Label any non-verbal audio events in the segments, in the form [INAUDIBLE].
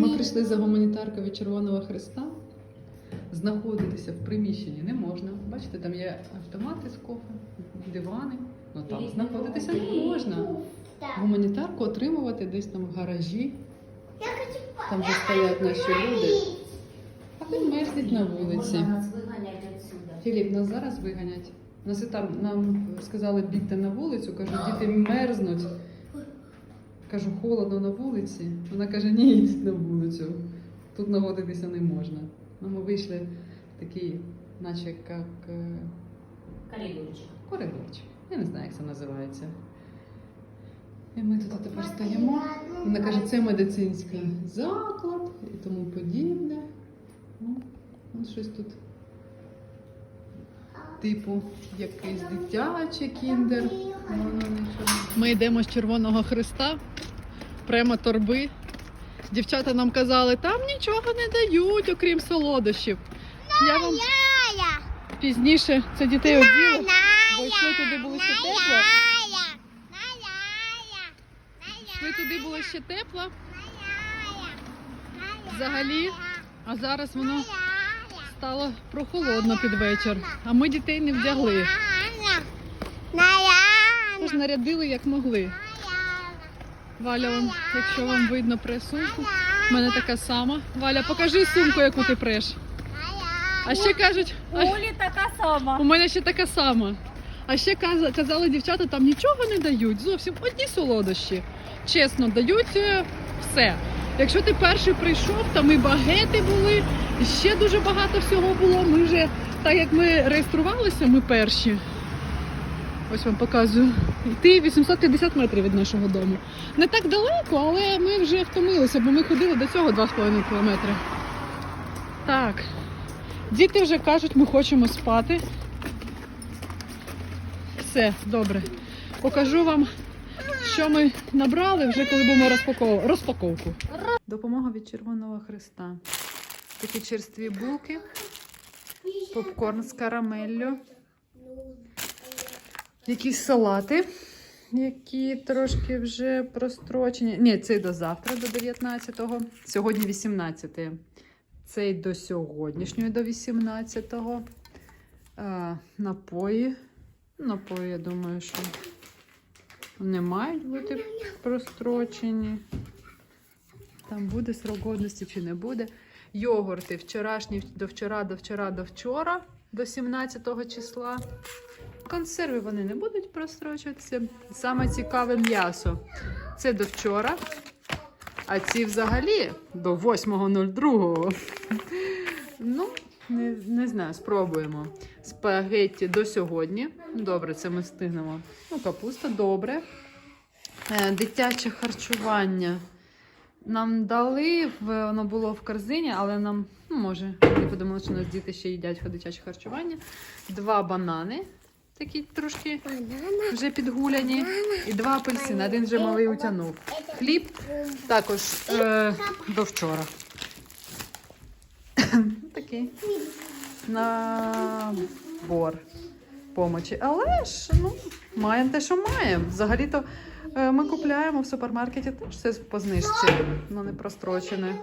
Ми прийшли за гуманітаркою від Червоного Христа. Знаходитися в приміщенні не можна. Бачите, там є автомати з кофе, дивани. Ну там знаходитися не можна. Гуманітарку отримувати десь там в гаражі. Там вже стоять наші люди. А ви мерзніть на вулиці. Нас виганять отсюда. Філіп, нас зараз виганять. Нас і там нам сказали бігти на вулицю, кажуть, діти мерзнуть. Кажу, холодно на вулиці. Вона каже, ні, йдіть на вулицю. Тут наводитися не можна. Ну, ми вийшли в такий, наче як е, Коридорчик. коридорчик. Я не знаю, як це називається. І ми тут тепер стоїмо. Вона каже, це медицинський заклад і тому подібне. Ну, щось тут. Типу, якийсь дитячий кіндер. Ми йдемо з Червоного Христа, прямо торби. Дівчата нам казали, там нічого не дають, окрім солодощів. Я вам пізніше це дітей оділи, бо йшли туди було ще тепло. Йшли туди було ще тепло взагалі, а зараз воно стало прохолодно під вечір. А ми дітей не вдягли. Тож нарядили як могли. Валя, вам, якщо вам видно прес сумку, в мене така сама. Валя, покажи сумку, яку ти преш. А ще кажуть, а, Олі така сама. у мене ще така сама. А ще каза- казали дівчата, там нічого не дають, зовсім одні солодощі. Чесно, дають е, все. Якщо ти перший прийшов, там і багети були, і ще дуже багато всього було. Ми вже, так як ми реєструвалися, ми перші. Ось вам показую. Йти 850 метрів від нашого дому. Не так далеко, але ми вже втомилися, бо ми ходили до цього 2,5 кілометри. Так. Діти вже кажуть, ми хочемо спати. Все, добре. Покажу вам, що ми набрали вже коли будемо розпаков... розпаковку. Допомога від Червоного Христа. Такі черстві булки, попкорн з карамеллю, якісь салати, які трошки вже прострочені. Ні, цей до завтра, до 19-го. Сьогодні 18-те. Цей до сьогоднішньої, до 18-го. Е, напої. Напої, я думаю, що не мають бути прострочені. Там буде срок годності чи не буде. Йогурти вчорашні до вчора, до вчора, до вчора, до 17 числа. Консерви вони не будуть прострочуватися. Саме цікаве м'ясо. Це до вчора. А ці взагалі до 8.02. Ну, не, не знаю, спробуємо. Спагетті до сьогодні. Добре, це ми встигнемо. Ну, капуста, добре. Е, дитяче харчування. Нам дали, воно було в корзині, але нам, ну, може, не подумали, що у нас діти ще їдять дитяче харчування. Два банани, такі трошки вже підгуляні, і два апельсини. Один вже малий утягнув. Хліб також е, до вчора. [COUGHS] Такий набор помочі. Але ж ну, маємо те, що маємо. Взагалі-то е, ми купляємо в супермаркеті теж все по знижці, ну не прострочене.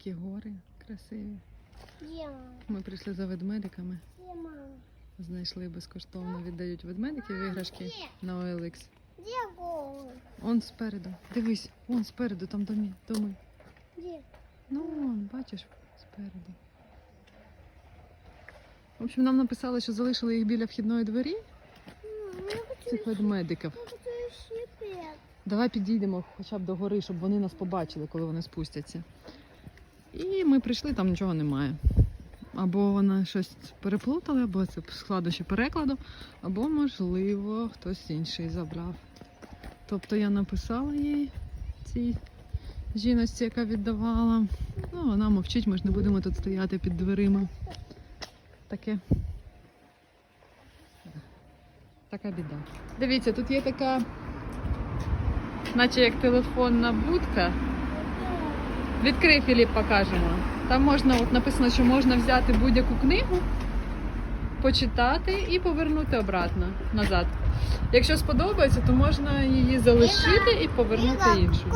Такі гори красиві. Ми прийшли за ведмедиками. Знайшли безкоштовно, віддають ведмедиків іграшки на OLX. Он спереду. Дивись, он спереду, там домі, доми. Ну, вон, бачиш, спереду. В общем, нам написали, що залишили їх біля вхідної двері, хочу, цих ведмедиків. Давай підійдемо хоча б до гори, щоб вони нас побачили, коли вони спустяться. І ми прийшли, там нічого немає. Або вона щось переплутала, або це складнощі перекладу, або, можливо, хтось інший забрав. Тобто я написала їй цій жіності, яка віддавала. Ну, вона мовчить, ми ж не будемо тут стояти під дверима. Таке. Така біда. Дивіться, тут є така, наче як телефонна будка. Відкрий Філіп, покажемо. Там можна, от написано, що можна взяти будь-яку книгу, почитати і повернути обратно назад. Якщо сподобається, то можна її залишити і повернути іншу.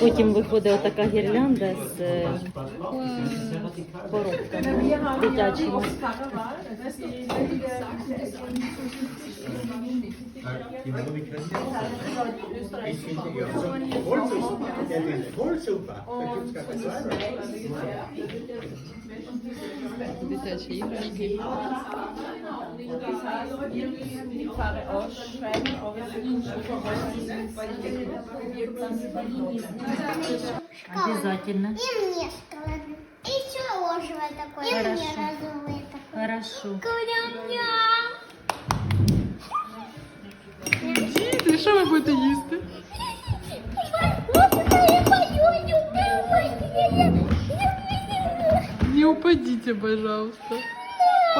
Потім виходить отака гірлянда з е, коробками дитячими. Дитячі іграшки. Обязательно. И мне складно. И еще ложевое такое. И мне Хорошо. розовое такое. Хорошо. Ням-ням. Діти, що ви будете їсти? Не упадите, пожалуйста.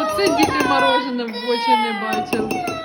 Оце діти морожене в очі не бачили.